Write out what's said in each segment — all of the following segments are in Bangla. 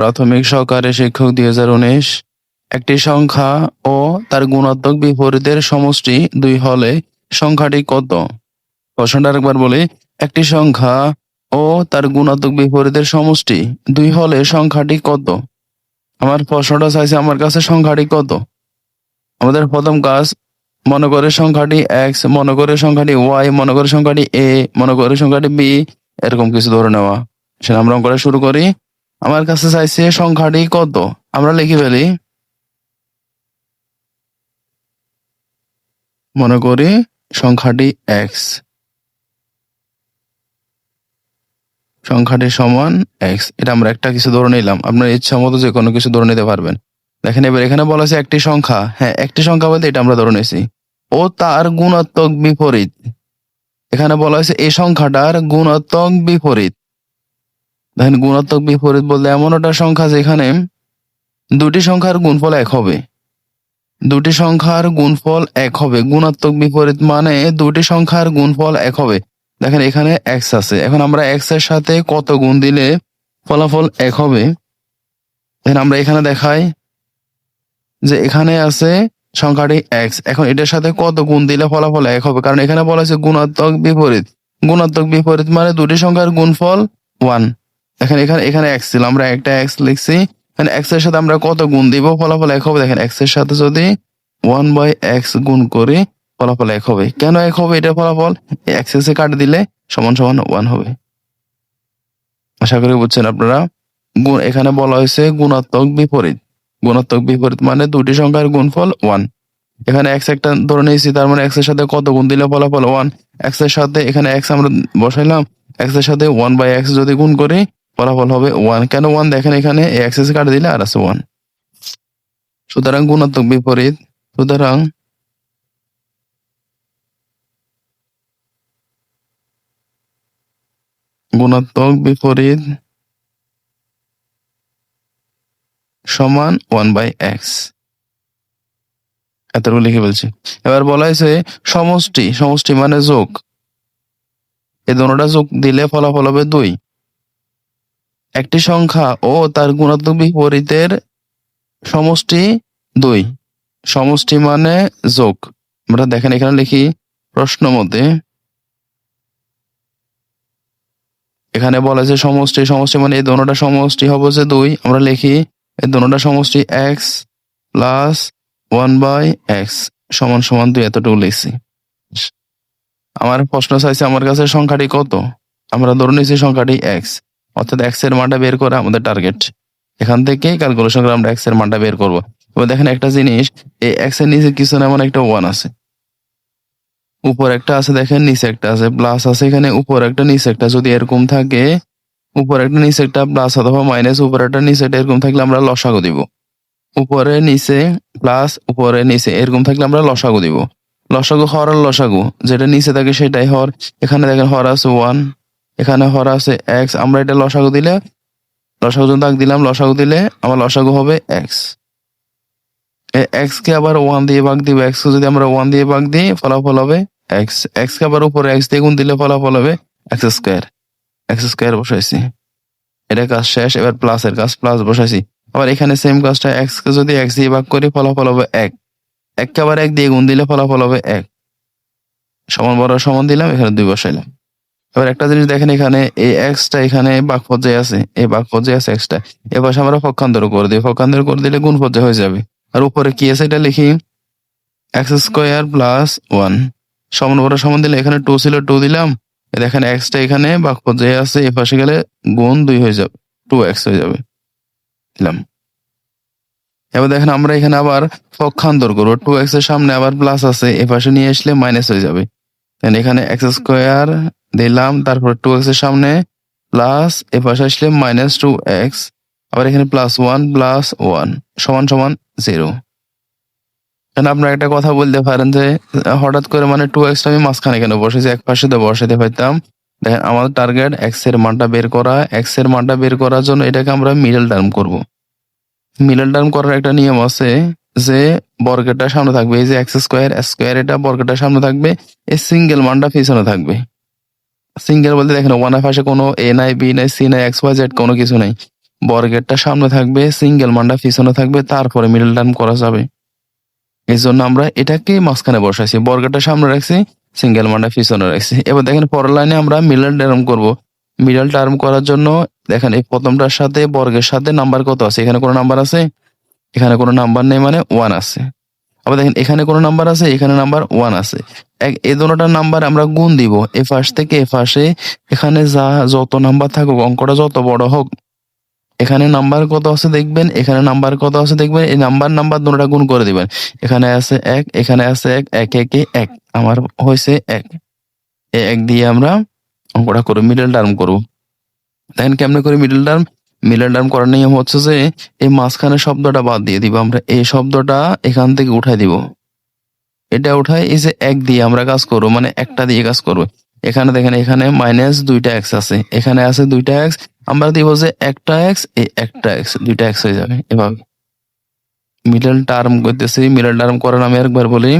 প্রাথমিক সহকারী শিক্ষক দুই হাজার উনিশ, একটি সংখ্যা ও তার গুণাত্মক বিপরীতের সমষ্টি দুই হলে সংখ্যাটি কত? প্রশ্নটা আরেকবার বলি, একটি সংখ্যা ও তার গুণাত্মক বিপরীতের সমষ্টি দুই হলে সংখ্যাটি কত? আমার প্রশ্নটা চাইছে, আমার কাছে সংখ্যাটি কত? আমাদের প্রথম কাজ, মনে করে সংখ্যাটি এক্স মনে করে সংখ্যাটি ওয়াই মনে করে সংখ্যাটি এ মনে করে সংখ্যাটি বি এরকম কিছু ধরে নেওয়া। সেটা আমরা অঙ্কটা শুরু করি। আমার কাছে চাইছে সংখ্যাটি কত? আমরা লিখে ফেলি। মনে করি সংখ্যাটি এক্স সংখ্যাটি সমান এক্স এটা আমরা একটা কিছু ধরে নিলাম। আপনার ইচ্ছা মতো যে কোনো কিছু ধরে নিতে পারবেন। দেখেন এবার এখানে বলা আছে একটি সংখ্যা। হ্যাঁ একটি সংখ্যা বলতে এটা আমরা ধরে নিয়েছি। ও তার গুণাত্মক বিপরীত। এখানে বলা হয়েছে এই সংখ্যাটার গুণাত্মক বিপরীত। দেখেন, গুণাত্মক বিপরীত বলতে এমন একটা সংখ্যা যেখানে দুটি সংখ্যার গুণফল এক হবে। দুটি সংখ্যার গুণফল এক হবে। গুণাত্মক বিপরীত মানে দুটি সংখ্যার গুণফল এক হবে। দেখেন, এখানে এক্স আছে। এখন আমরা এক্সের সাথে কত গুণ দিলে ফলাফল এক হবে? দেখেন, আমরা এখানে দেখাই যে এখানে আছে সংখ্যাটি এক্স এখন এটার সাথে কত গুণ দিলে ফলাফল এক হবে? কারণ এখানে বলা হয়েছে গুণাত্মক বিপরীত। গুণাত্মক বিপরীত মানে দুটি সংখ্যার গুণফল ওয়ান দেখেন, এখানে এখানে এক্স ছিল, আমরা একটা এক্স লিখছি। এখানে এক্সের সাথে আমরা কত গুণ দিব? ফলাফল এক হবে। দেখেন এক্সের সাথে যদি ওয়ান বাই এক্স গুণ করি, ফলাফল এক হবে। কেন এক হবে এটা ফলাফল? এক্স এক্স এ কাট দিলে সমান সমান ওয়ান হবে। আশা করি বুঝছেন আপনারা। গুণ, এখানে বলা হয়েছে গুণাত্মক বিপরীত। গুণাত্মক বিপরীত মানে দুটি সংখ্যার গুণফল ওয়ান এখানে এক্স একটা ধরে নিয়েছি, তার মানে এক্সের সাথে কত গুণ দিলে ফলাফল ওয়ান এক্সের সাথে, এখানে এক্স আমরা বসাইলাম। এক্সের সাথে ওয়ান বাই এক্স যদি গুণ করি ফলাফল হবে ওয়ান কেন ওয়ান দেখেন এখানে এক্সেস কার্ড দিলে আর আছে ওয়ান সুতরাং গুণাত্মক বিপরীত। সুতরাং গুণাত্মক বিপরীত সমান ওয়ান বাই এক্স এতটুকু লিখে বলছি এবার বলা হয়েছে সমষ্টি। সমষ্টি মানে যোগ। এই দুটোটা যোগ দিলে ফলাফল হবে দুই। একটি সংখ্যা ও তার গুণাত্মক বিপরীতের সমষ্টি দুই। সমষ্টি মানে যোগ। আমরা দেখেন এখানে লিখি প্রশ্ন মতে। এখানে বলা যে সমষ্টি সমষ্টি মানে এই দোনোটা সমষ্টি হবে যে দুই। আমরা লিখি এই দোনোটা সমষ্টি x plus one by x সমান সমান দুই এতটুকু লিখছি। আমার প্রশ্ন চাইছে আমার কাছে সংখ্যাটি কত? আমরা ধরে নিয়েছি সংখ্যাটি এক্স অর্থাৎ এক্সের মানটা বের করা আমাদের টার্গেট এখান থেকে ক্যালকুলেশন করে আমরা এক্সের মানটা বের করব। এবার দেখেন একটা জিনিস, এই এক্সের নিচে কিছু না, এমন একটা ওয়ান আছে। উপর একটা আছে, দেখেন নিচে একটা আছে প্লাস আছে এখানে, উপর একটা, নিচে একটা। যদি এরকম থাকে, উপর একটা, নিচে একটা প্লাস অথবা মাইনাস উপর একটা, নিচে একটা, এরকম থাকলে আমরা লসাগু দিব। উপরে নিচে প্লাস উপরে নিচে, এরকম থাকলে আমরা লসাগু দিব। লসাগু হর আর লসাগু, যেটা নিচে থাকে সেটাই হর এখানে দেখেন হর আছে ওয়ান এখানে হর আছে এক্স আমরা এটা লসাগু দিলে, লসাগু যখন দাগ দিলাম, লসাগু দিলে আমার লসাগু হবে এক্স এক্স কে আবার ওয়ান দিয়ে ভাগ দিব। এক্স যদি আমরা ওয়ান দিয়ে ভাগ দিই, ফলাফল হবে এক্স এক্স কে আবার উপরে এক্স দিয়ে গুণ দিলে ফলাফল হবে এক্স স্কোয়ার এক্স স্কোয়ার বসাইছি। এটা কাজ শেষ, এবার প্লাস এর কাজ প্লাস বসাইছি। আবার এখানে সেম কাজটা এক্স কে যদি এক্স দিয়ে ভাগ করি, ফলাফল হবে এক। এক কে আবার এক দিয়ে গুণ দিলে ফলাফল হবে এক। সমান বড় সমান দিলাম, এখানে দুই বসাইলাম। এবার একটা জিনিস দেখেন এখানে, এই এক্সটা এখানে বাক পর্যায়ে আছে, এই বাক পর্যায়ে আছে এক্সটা এ পাশে আমরা পক্ষান্তর করে দিই। পক্ষান্তর করে দিলে গুণ পর্যায়ে হয়ে যাবে। আর উপরে কি আছে এটা লিখি? এক্স স্কোয়ার প্লাস ওয়ান সমান বড় সমান দিলে এখানে টু ছিল টু দিলাম। দেখেন এক্সটা এখানে বাক পর্যায়ে আছে এ পাশে গেলে গুণ দুই হয়ে যাবে টু এক্স হয়ে যাবে। দিলাম। এবার দেখেন আমরা এখানে আবার পক্ষান্তর করব। টু এক্সের সামনে আবার প্লাস আছে, এ পাশে নিয়ে আসলে মাইনাস হয়ে যাবে। Then এখানে এক্স স্কোয়ার দিলাম, তারপর টু এক্সের সামনে প্লাস এ পাশে আসলে মাইনাস টু এক্স আবার এখানে প্লাস ওয়ান প্লাস ওয়ান সমান সমান জিরো এখানে আপনারা একটা কথা বলতে পারেন যে, হঠাৎ করে মানে টু এক্স আমি মাঝখানে কেন বসেছি এক পাশে তো বসাতে পারতাম। দেখেন আমাদের টার্গেট এক্সের মানটা বের করা এক্সের মানটা বের করার জন্য এটাকে আমরা মিডল টার্ম করব। মিডল টার্ম করার একটা নিয়ম আছে যে বর্গেরটা সামনে থাকবে, এই যে এক্স স্কোয়ার স্কোয়ার, এটা বর্গেরটা সামনে থাকবে, এই সিঙ্গেল মানটা পিছনে থাকবে। সিঙ্গেল বলতে দেখেন ওয়ানের পাশে কোনো এ নাই বি নাই সি নাই এক্স ওয়াই জেড কোনো কিছু নাই। বর্গেরটা সামনে থাকবে, সিঙ্গেল মানটা পিছনে থাকবে, তারপরে মিডল টার্ম করা যাবে। এই জন্য আমরা এটাকে মাঝখানে বসাইছি। বর্গেরটা সামনে রাখছি, সিঙ্গেল মানটা পিছনে রাখছি। এবার দেখেন, পরের লাইনে আমরা মিডল টার্ম করব। মিডল টার্ম করার জন্য দেখেন, এই প্রথমটার সাথে, বর্গের সাথে নাম্বার কত আছে? এখানে কোনো নাম্বার আছে? এখানে কোনো নাম্বার নেই মানে ওয়ান আছে। আবার দেখেন, এখানে কোনো নাম্বার আছে, এখানে নাম্বার ওয়ান আছে। এক, এই দুটোটার নাম্বার আমরা গুণ দিব। এ পাশ থেকে এ পাশে এখানে যা, যত নাম্বার থাকুক, অঙ্কটা যত বড় হোক, এখানে নাম্বার কত আছে দেখবেন, এখানে নাম্বার কত আছে দেখবেন, এই নাম্বার নাম্বার দুটোটা গুণ করে দিবেন। এখানে আছে এক, এখানে আছে এক এক, একে এক। আমার হয়েছে এক। এক দিয়ে আমরা অঙ্কটা করব মিডল টার্ম করব। দেখেন কেমনে করে মিডল টার্ম মিডল টার্ম করার নিয়ম হচ্ছে যে, এই মাঝখানে শব্দটা বাদ দিয়ে দিব, আমরা এই শব্দটা এখান থেকে উঠাই দিব। এটা উঠাই, এই যে এক দিয়ে আমরা কাজ করব মানে একটা দিয়ে কাজ করব। এখানে দেখেন, এখানে মাইনাস দুইটা এক্স আছে। এখানে আছে দুইটা এক্স আমরা দিব যে একটা এক্স এই একটা এক্স দুইটা এক্স হয়ে যাবে, এভাবে। মিডল টার্ম করতেছি মিডল টার্ম করার আমি একবার বলি।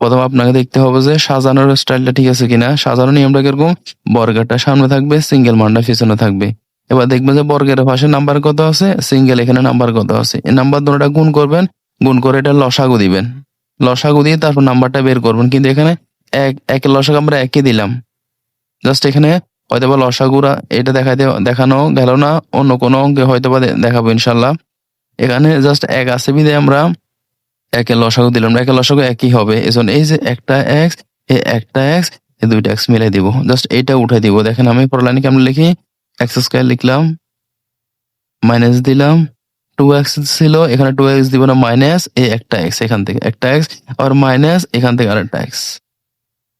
প্রথম আপনাকে দেখতে হবে যে সাজানোর স্টাইলটা ঠিক আছে কিনা। সাজানোর নিয়মটা কীরকম? বর্গেরটা সামনে থাকবে সিঙ্গেল মানটা পিছনে থাকবে। এবার দেখবেন যে বর্গের পাশে নাম্বার কত আছে? সিঙ্গেল এখানে নাম্বার কত আছে? এই নাম্বার দুটোটা গুণ করবেন, গুণ করে এটা লসাগু দিবেন। লসাগু দিয়ে তারপর নাম্বারটা বের করবেন। কিন্তু এখানে এক এক লসাগু আমরা একই দিলাম। জাস্ট এখানে হয়তো বা লসাগুরা এটা দেখাইতে, দেখানো গেল না, অন্য কোনো অঙ্কে হয়তো বা দেখাবো ইনশাল্লাহ এখানে জাস্ট এক আছে বিদে আমরা একে লসাগু দিলাম একে লসাগু একই হবে। এজন্য এই যে একটা এক্স এই একটা এক্স এই দুইটা এক্স মিলাই দিব। জাস্ট এইটা উঠে দিব। দেখেন আমি পড়লানি কেমন লিখি? এক্স স্কোয়ার লিখলাম মাইনাস দিলাম টু এক্স ছিল, এখানে টু এক্স দিব না মাইনাস এই একটা এক্স এখান থেকে, একটা এক্স আর মাইনাস এখান থেকে আরেকটা এক্স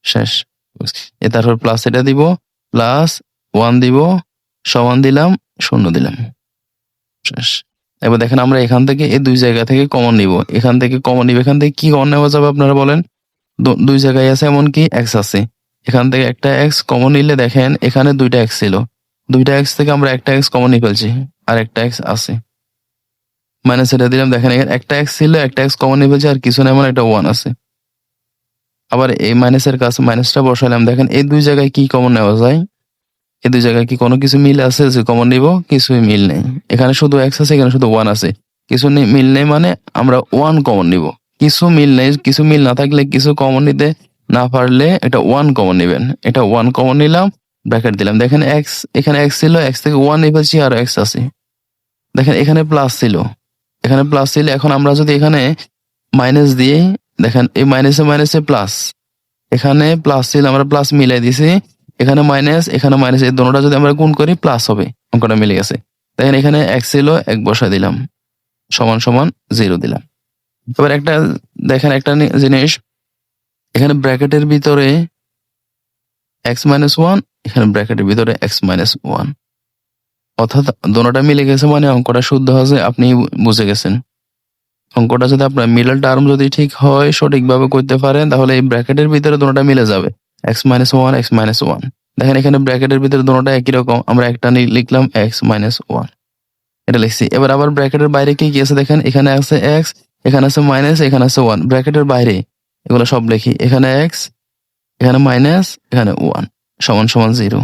শেষ। এ তারপর প্লাস এটা দিব প্লাস ওয়ান দিব, সমান দিলাম, শূন্য দিলাম। শেষ। এবার দেখেন আমরা এখান থেকে এই দুই জায়গা থেকে কমন নিব। এখান থেকে কমন নিব, এখান থেকে কি কমন নেওয়া যাবে আপনারা বলেন? দুই জায়গায় আছে এমন কি এক্স আছে। এখান থেকে একটা এক্স কমন নিলে দেখেন এখানে দুইটা এক্স ছিল। দুইটা এক্স থেকে আমরা একটা এক্স কমন নিয়ে ফেলছি আর একটা এক্স আছে। মাইনাস এটা দিলাম, দেখেন এখানে একটা এক্স ছিল, একটা এক্স কমন নিয়ে ফেলছি আর কিছু না, এমন একটা ওয়ান আছে। আবার এই মাইনাসের কাছে মাইনাসটা বসালাম দেখেন এই দুই জায়গায় কি কমন নেওয়া যায়? এই দুই জায়গায় কি কোনো কিছু মিল আছে? যে কমন নিব, কিছুই মিল নেই। এখানে শুধু এক্স আছে, এখানে শুধু ওয়ান আছে। কিছু মিল নেই মানে আমরা ওয়ান কমন নিব। কিছু মিল নেই, কিছু মিল না থাকলে কিছু কমন নিতে না পারলে এটা ওয়ান কমন নিবেন। এটা ওয়ান কমন নিলাম ব্র্যাকেট দিলাম। দেখেন এক্স এখানে এক্স ছিল এক্স থেকে ওয়ান ফেলছি আর এক্স আছে। দেখেন এখানে প্লাস ছিল। এখানে প্লাস ছিল, এখন আমরা যদি এখানে মাইনাস দিয়ে, দেখেন এই মাইনাসে মাইনাসে প্লাস এখানে প্লাস ছিল, আমরা প্লাস মিলাই দিছি। এখানে মাইনাস এখানে মাইনাস এই দুটোটা যদি আমরা গুণ করি প্লাস হবে। অঙ্কটা মিলে গেছে। দেখেন এখানে এক ছিল, এক বসা দিলাম। সমান সমান জিরো দিলাম। এবার একটা, দেখেন একটা জিনিস। এখানে ব্র্যাকেটের ভিতরে এক্স মাইনাস ওয়ান এখানে ব্র্যাকেটের ভিতরে এক্স মাইনাস ওয়ান অর্থাৎ দোনোটা মিলে গেছে মানে অঙ্কটা শুদ্ধ হয়েছে আপনি বুঝে গেছেন। অঙ্কটা যদি আপনার মিডল টার্ম যদি ঠিক হয়, সঠিকভাবে করতে পারেন, তাহলে এই ব্র্যাকেটের ভিতরে দোনোটা মিলে যাবে। X minus one x minus one দেখেন এখানে ব্র্যাকেটের ভিতরে দোনোটা একই রকম, আমরা একটা লিখলাম এক্স মাইনাস ওয়ান এটা লিখছি। এবার আবার ব্র্যাকেটের বাইরে কি কি আছে দেখেন? এখানে আছে এক্স এখানে আছে মাইনাস এখানে আছে ওয়ান ব্র্যাকেটের বাইরে এগুলো সব লিখি। এখানে এক্স এখানে মাইনাস এখানে ওয়ান সমান সমান জিরো।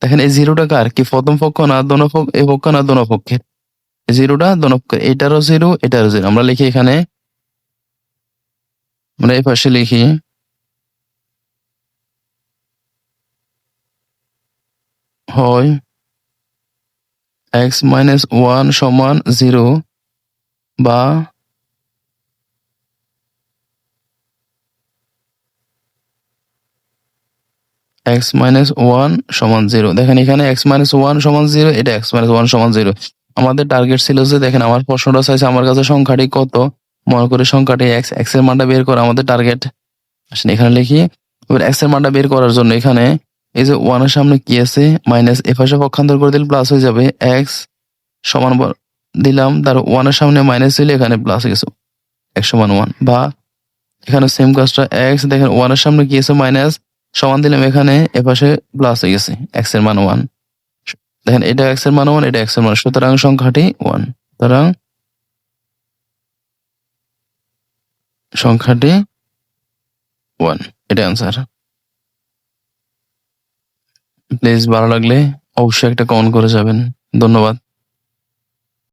দেখেন, এই জিরোটা কার? কি প্রথম পক্ষ না দোনো পক্ষ? এই পক্ষ না দোনো পক্ষের? জিরোটা দোনো পক্ষের এটারও জিরো এটারও জিরো। আমরা লিখি এখানে, আমরা এই পাশে লিখি, হয় এক্স মাইনাস ওয়ান সমান জিরো বা এক্স মাইনাস ওয়ান সমান জিরো দেখেন এখানে এক্স মাইনাস ওয়ান সমান জিরো এটা এক্স মাইনাস ওয়ান সমান জিরো আমাদের টার্গেট ছিল যে, দেখেন আমার প্রশ্নটা চাইছে আমার কাছে সংখ্যাটি কত? মনে করে সংখ্যাটি এক্স এক্সের মানটা বের করা আমাদের টার্গেট আসেন এখানে লিখি। এবার এক্সের মানটা বের করার জন্য এখানে এই যে ওয়ানের সামনে কি আছে? মাইনাস এ পাশে পক্ষান্তর করে দিলে প্লাস হয়ে যাবে এক্স সমান দিলাম, তার ওয়ানের সামনে মাইনাস দিলে এখানে প্লাস গেছে এক সমান ওয়ান বা এখানে সেম কাজটা এক্স দেখেন ওয়ানের সামনে কি আছে? মাইনাস সমান দিলাম এখানে এপাশে প্লাস হয়ে গেছে এক্সের মান ওয়ান দেখেন, এটা এক্সের মান ওয়ান এটা এক্সের মান সুতরাং সংখ্যাটি ওয়ান সুতরাং সংখ্যাটি ওয়ান এটা অ্যান্সার প্লিজ ভালো লাগলে অবশ্যই একটা কমেন্ট করে যাবেন। ধন্যবাদ।